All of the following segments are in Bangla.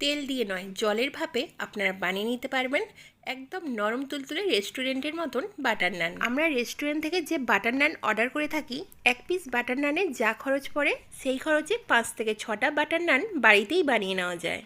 তেল দিয়ে নয়, জলের ভাপে আপনারা বানিয়ে নিতে পারবেন একদম নরম তুলতুলে রেস্টুরেন্টের মতন বাটার নান। আমরা রেস্টুরেন্ট থেকে যে বাটার নান অর্ডার করে থাকি, এক পিস বাটার নানে যা খরচ পড়ে, সেই খরচে পাঁচ থেকে ছটা বাটার নান বাড়িতেই বানিয়ে নেওয়া যায়।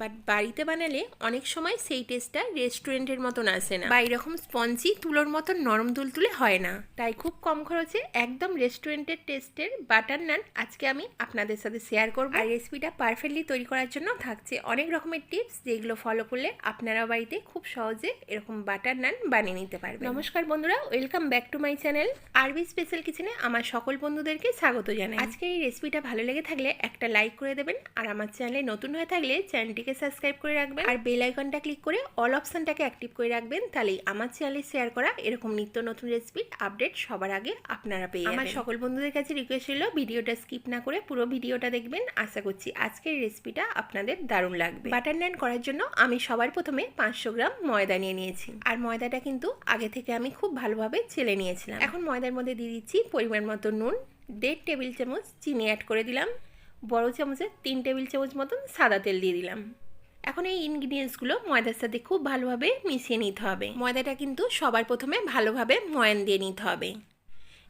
বাট বাড়িতে বানালে অনেক সময় সেই টেস্টটা রেস্টুরেন্টের মতন আসে না। বা এরকম স্পঞ্জি তুলোর মতন নরম তুলতুলে হয় না। তাই খুব কম খরচে একদম রেস্টুরেন্টের টেস্টের বাটার নান আজকে আমি আপনাদের সাথে শেয়ার করব। আর রেসিপিটা পারফেক্টলি তৈরি করার জন্য থাকছে অনেক রকমের টিপস যেগুলো ফলো করলে আপনারা বাড়িতে খুব সহজে এরকম বাটার নান বানিয়ে নিতে পারবেন। নমস্কার বন্ধুরা welcome back to my channel R B special কিচেনে আমার সকল বন্ধুদেরকে স্বাগত জানাই। আজকে এই রেসিপিটা ভালো লেগে থাকলে একটা লাইক করে দেবেন। আর আমার চ্যানেলে নতুন হয়ে থাকলে চ্যানেলটিকে সাবস্ক্রাইব করে রাখবেন। আর বেল আইকনটা ক্লিক করে অল অপশনটাকে অ্যাক্টিভ করে রাখবেন। তাহলেই আমার চ্যানেলে শেয়ার করা এরকম নিত্য নতুন রেসিপির আপডেট সবার আগে আপনারা পেয়ে আমার সকল বন্ধুদের কাছে রিকোয়েস্ট হলো ভিডিওটা স্কিপ না করে পুরো ভিডিওটা দেখবেন। আশা করছি আজকের রেসিপিটা আপনাদের দারুণ লাগবে। বাটার নান করার জন্য আমি সবার প্রথমে পাঁচশো গ্রাম ময়দা নিয়ে নিয়েছি। আর ময়দাটা কিন্তু আগে থেকে আমি খুব ভালোভাবে চেলে নিয়েছিলাম। এখন ময়দার মধ্যে দিয়ে দিচ্ছি পরিমাণ মতো নুন দেড় টেবিল চামচ চিনি অ্যাড করে দিলাম। বড় চামচে তিন টেবিল চামচ মতন সাদা তেল দিয়ে দিলাম। এখন এই ইনগ্রিডিয়েন্টসগুলো ময়দার সাথে খুব ভালোভাবে মিশিয়ে নিতে হবে। ময়দাটা কিন্তু সবার প্রথমে ভালোভাবে ময়ান দিয়ে নিতে হবে।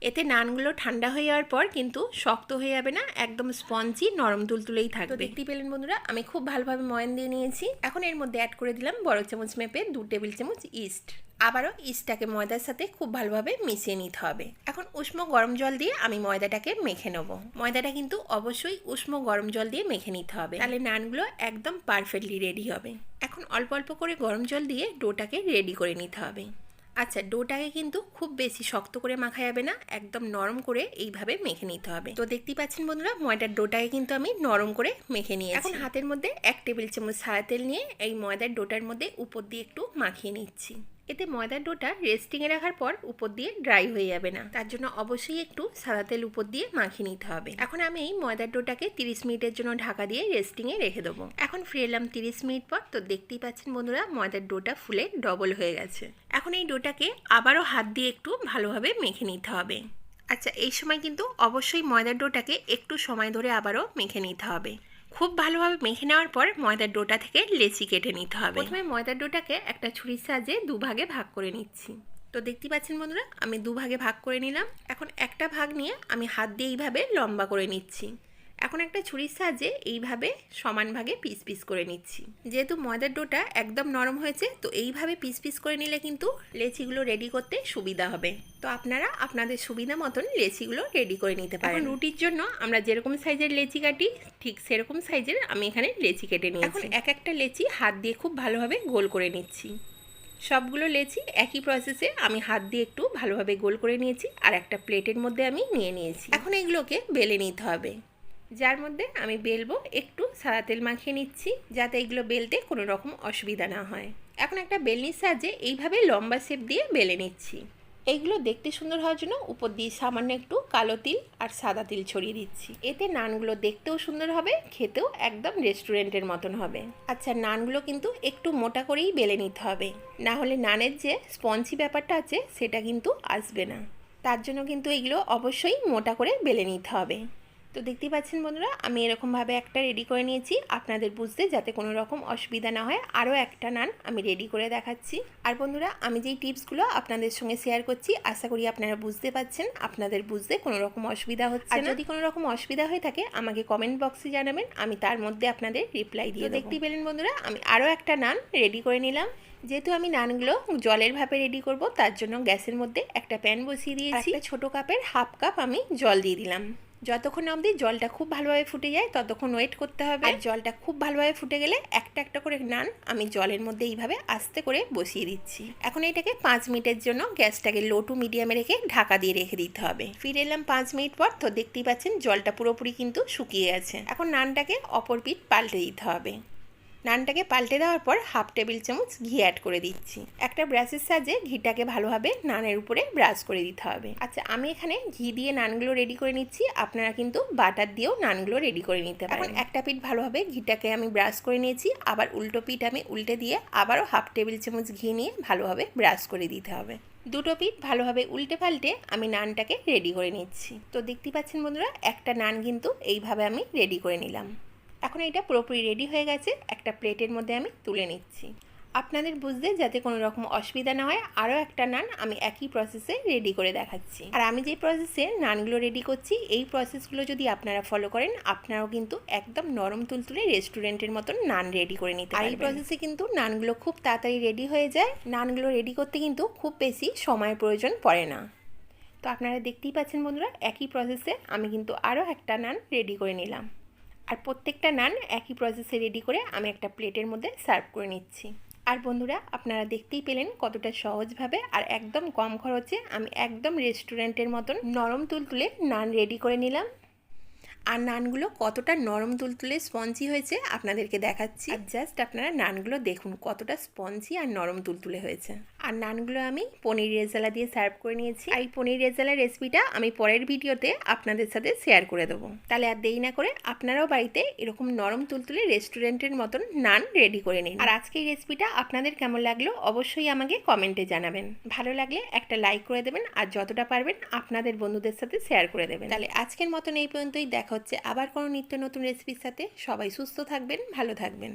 এতে নানগুলো ঠান্ডা হয়ে যাওয়ার পর কিন্তু শক্ত হয়ে যাবে না একদম স্পঞ্জি নরম তুলতুলেই থাকবে। দেখতেই পেলেন বন্ধুরা আমি খুব ভালোভাবে ময়ান দিয়ে নিয়েছি। এখন এর মধ্যে অ্যাড করে দিলাম বড় চামচ মেপে দু টেবিল চামচ ইস্ট আবারও ইস্টটাকে ময়দার সাথে খুব ভালোভাবে মিশিয়ে নিতে হবে। এখন উষ্ণ গরম জল দিয়ে আমি ময়দাটাকে মেখে নেব। ময়দাটা কিন্তু অবশ্যই উষ্ণ গরম জল দিয়ে মেখে নিতে হবে। তাহলে নানগুলো একদম পারফেক্টলি রেডি হবে। এখন অল্প অল্প করে গরম জল দিয়ে ডোটাকে রেডি করে নিতে হবে। আচ্ছা ডোটাকে কিন্তু খুব বেশি শক্ত করে মাখা যাবে না, একদম নরম করে এইভাবে মেখে নিতে হবে। তো দেখতেই পাচ্ছেন বন্ধুরা, ময়দার ডোটাকে কিন্তু আমি নরম করে মেখে নিয়ে এখন হাতের মধ্যে এক টেবিল চামচ সাদা তেল নিয়ে এই ময়দার ডোটার মধ্যে উপর দিয়ে একটু মাখিয়ে নিচ্ছি। এতে ময়দার ডোটা রেস্টিংয়ে রাখার পর উপর দিয়ে ড্রাই হয়ে যাবে না। তার জন্য অবশ্যই একটু সাদা তেল উপর দিয়ে মাখিয়ে নিতে হবে। এখন আমি এই ময়দার ডোটাকে তিরিশ মিনিটের জন্য ঢাকা দিয়ে রেস্টিংয়ে রেখে দেবো। এখন ফিরে এলাম তিরিশ মিনিট পর। তো দেখতেই পাচ্ছেন বন্ধুরা, ময়দার ডোটা ফুলে ডবল হয়ে গেছে। এখন এই ডোটাকে আবারও হাত দিয়ে একটু ভালোভাবে মেখে নিতে হবে। আচ্ছা এই সময় কিন্তু অবশ্যই ময়দার ডোটাকে একটু সময় ধরে আবারও মেখে নিতে হবে। খুব ভালোভাবে মেখে নেওয়ার পর ময়দার ডোটা থেকে লেচি কেটে নিতে হবে। প্রথমে ময়দার ডোটাকে একটা ছুরির সাহায্যে দুভাগে ভাগ করে নিচ্ছি। তো দেখতে পাচ্ছেন বন্ধুরা, আমি দুভাগে ভাগ করে নিলাম। এখন একটা ভাগ নিয়ে আমি হাত দিয়ে এইভাবে লম্বা করে নিচ্ছি। এখন একটা ছুরির সাহায্যে এইভাবে সমান ভাগে পিস পিস করে নিচ্ছি। যেহেতু ময়দার ডোটা একদম নরম হয়েছে তো এইভাবে পিস পিস করে নিলে কিন্তু লেচিগুলো রেডি করতে সুবিধা হবে। তো আপনারা আপনাদের সুবিধা মতন লেচিগুলো রেডি করে নিতে পারেন। রুটির জন্য আমরা যেরকম সাইজের লেচি কাটি ঠিক সেরকম সাইজের আমি এখানে লেচি কেটে নিয়েছি। এখন এক একটা লেচি হাত দিয়ে খুব ভালোভাবে গোল করে নিচ্ছি। সবগুলো লেচি একই প্রসেসে আমি হাত দিয়ে একটু ভালোভাবে গোল করে নিয়েছি আর একটা প্লেটের মধ্যে আমি নিয়ে নিয়েছি। এখন এগুলোকে বেলে নিতে হবে। যার মধ্যে আমি বেলবো, একটু সাদা তেল মাখিয়ে নিচ্ছি যাতে এগুলো বেলতে কোনো রকম অসুবিধা না হয়। এখন একটা বেলনির সাহায্যে এইভাবে লম্বা শেপ দিয়ে বেলে নিচ্ছি। এইগুলো দেখতে সুন্দর হওয়ার জন্য উপর দিয়ে সামান্য একটু কালো তিল আর সাদা তিল ছড়িয়ে দিচ্ছি। এতে নানগুলো দেখতেও সুন্দর হবে, খেতেও একদম রেস্টুরেন্টের মতন হবে। আচ্ছা নানগুলো কিন্তু একটু মোটা করেই বেলে নিতে হবে। না হলে নানের যে স্পঞ্জি ব্যাপারটা আছে, সেটা কিন্তু আসবে না। তার জন্য কিন্তু এগুলো অবশ্যই মোটা করে বেলে নিতে হবে। তো দেখতেই পাচ্ছেন বন্ধুরা আমি এরকমভাবে একটা রেডি করে নিয়েছি। আপনাদের বুঝতে যাতে কোনো রকম অসুবিধা না হয় আরও একটা নান আমি রেডি করে দেখাচ্ছি। আর বন্ধুরা আমি যেই টিপসগুলো আপনাদের সঙ্গে শেয়ার করছি আশা করি আপনারা বুঝতে পাচ্ছেন আপনাদের বুঝতে কোনো রকম অসুবিধা হচ্ছে আর যদি কোনো রকম অসুবিধা হয়ে থাকে আমাকে কমেন্ট বক্সে জানাবেন আমি তার মধ্যে আপনাদের রিপ্লাই দিয়ে দেখতেই পেলেন বন্ধুরা আমি আরও একটা নান রেডি করে নিলাম। যেহেতু আমি নানগুলো জলের ভাপে রেডি করব তার জন্য গ্যাসের মধ্যে একটা প্যান বসিয়ে দিয়েছি। ছোট কাপের হাফ কাপ আমি জল দিয়ে দিলাম। যতক্ষণ অবধি জলটা খুব ভালোভাবে ফুটে যায় ততক্ষণ ওয়েট করতে হবে। আর জলটা খুব ভালোভাবে ফুটে গেলে একটা একটা করে নান আমি জলের মধ্যে এইভাবে আস্তে করে বসিয়ে দিচ্ছি। এখন এটাকে পাঁচ মিনিটের জন্য গ্যাসটাকে লো টু মিডিয়ামে রেখে ঢাকা দিয়ে রেখে দিতে হবে। ফিরে এলাম পাঁচ মিনিট পর তো দেখতেই পাচ্ছেন জলটা পুরোপুরি কিন্তু শুকিয়ে গেছে। এখন নানটাকে অপর পিঠ পাল্টে দিতে হবে। নানটাকে পাল্টে দেওয়ার পর হাফ টেবিল চামচ ঘি অ্যাড করে দিচ্ছি। একটা ব্রাশের সাহায্যে ঘিটাকে ভালোভাবে নানের উপরে ব্রাশ করে দিতে হবে। আচ্ছা আমি এখানে ঘি দিয়ে নানগুলো রেডি করে নিচ্ছি। আপনারা কিন্তু বাটার দিয়েও নানগুলো রেডি করে নিতে পারেন। একটা পিঠ ভালোভাবে ঘিটাকে আমি ব্রাশ করে নিয়েছি। আবার উল্টো পিঠ আমি উল্টে দিয়ে আবারও হাফ টেবিল চামচ ঘি নিয়ে ভালোভাবে ব্রাশ করে দিতে হবে। দুটো পিঠ ভালোভাবে উল্টে পাল্টে আমি নানটাকে রেডি করে নিচ্ছি। তো দেখতে পাচ্ছেন বন্ধুরা, একটা নান কিন্তু এইভাবে আমি রেডি করে নিলাম। এখন এটা পুরোপুরি রেডি হয়ে গেছে। একটা প্লেটের মধ্যে আমি তুলে নিচ্ছি। আপনাদের বুঝতে যাতে কোনো রকম অসুবিধা না হয় আরও একটা নান আমি একই প্রসেসে রেডি করে দেখাচ্ছি। আর আমি যে প্রসেসে নানগুলো রেডি করছি এই প্রসেসগুলো যদি আপনারা ফলো করেন আপনারাও কিন্তু একদম নরম তুলতুলে রেস্টুরেন্টের মতন নান রেডি করে নিতে আর এই প্রসেসে কিন্তু নানগুলো খুব তাড়াতাড়ি রেডি হয়ে যায়। নানগুলো রেডি করতে কিন্তু খুব বেশি সময় প্রয়োজন পড়ে না। তো আপনারা দেখতেই পাচ্ছেন বন্ধুরা একই প্রসেসে আমি কিন্তু আরও একটা নান রেডি করে নিলাম। আর প্রত্যেকটা নান একই প্রসেসে রেডি করে আমি একটা প্লেটের মধ্যে সার্ভ করে নিচ্ছি। আর বন্ধুরা, আপনারা দেখতেই পেলেন কতটা সহজভাবে আর একদম কম খরচে আমি একদম রেস্টুরেন্টের মতন নরম তুলতুলে নান রেডি করে নিলাম। আর নানগুলো কতটা নরম তুলতুলে স্পঞ্জি হয়েছে আপনাদেরকে দেখাচ্ছি। আর জাস্ট আপনারা নানগুলো দেখুন, কতটা স্পঞ্জি আর নরম তুলতুলে হয়েছে। আর নানগুলো আমি পনির রেজালা দিয়ে সার্ভ করে নিয়েছি। আর এই পনির রেজালা রেসিপিটা আমি পরের ভিডিওতে আপনাদের সাথে শেয়ার করে দেবো। তাহলে আর দেরি না করে আপনারাও বাড়িতে এরকম নরম তুলতুলে রেস্টুরেন্টের মতন নান রেডি করে নিন। আর আজকে এই রেসিপিটা আপনাদের কেমন লাগল অবশ্যই আমাকে কমেন্টে জানাবেন। ভালো লাগলে একটা লাইক করে দেবেন আর যতটা পারবেন আপনাদের বন্ধুদের সাথে শেয়ার করে দেবেন। তাহলে আজকের মতন এই পর্যন্তই, দেখা হচ্ছে আবার কোনো নিত্য নতুন রেসিপির সাথে। সবাই সুস্থ থাকবেন ভালো থাকবেন।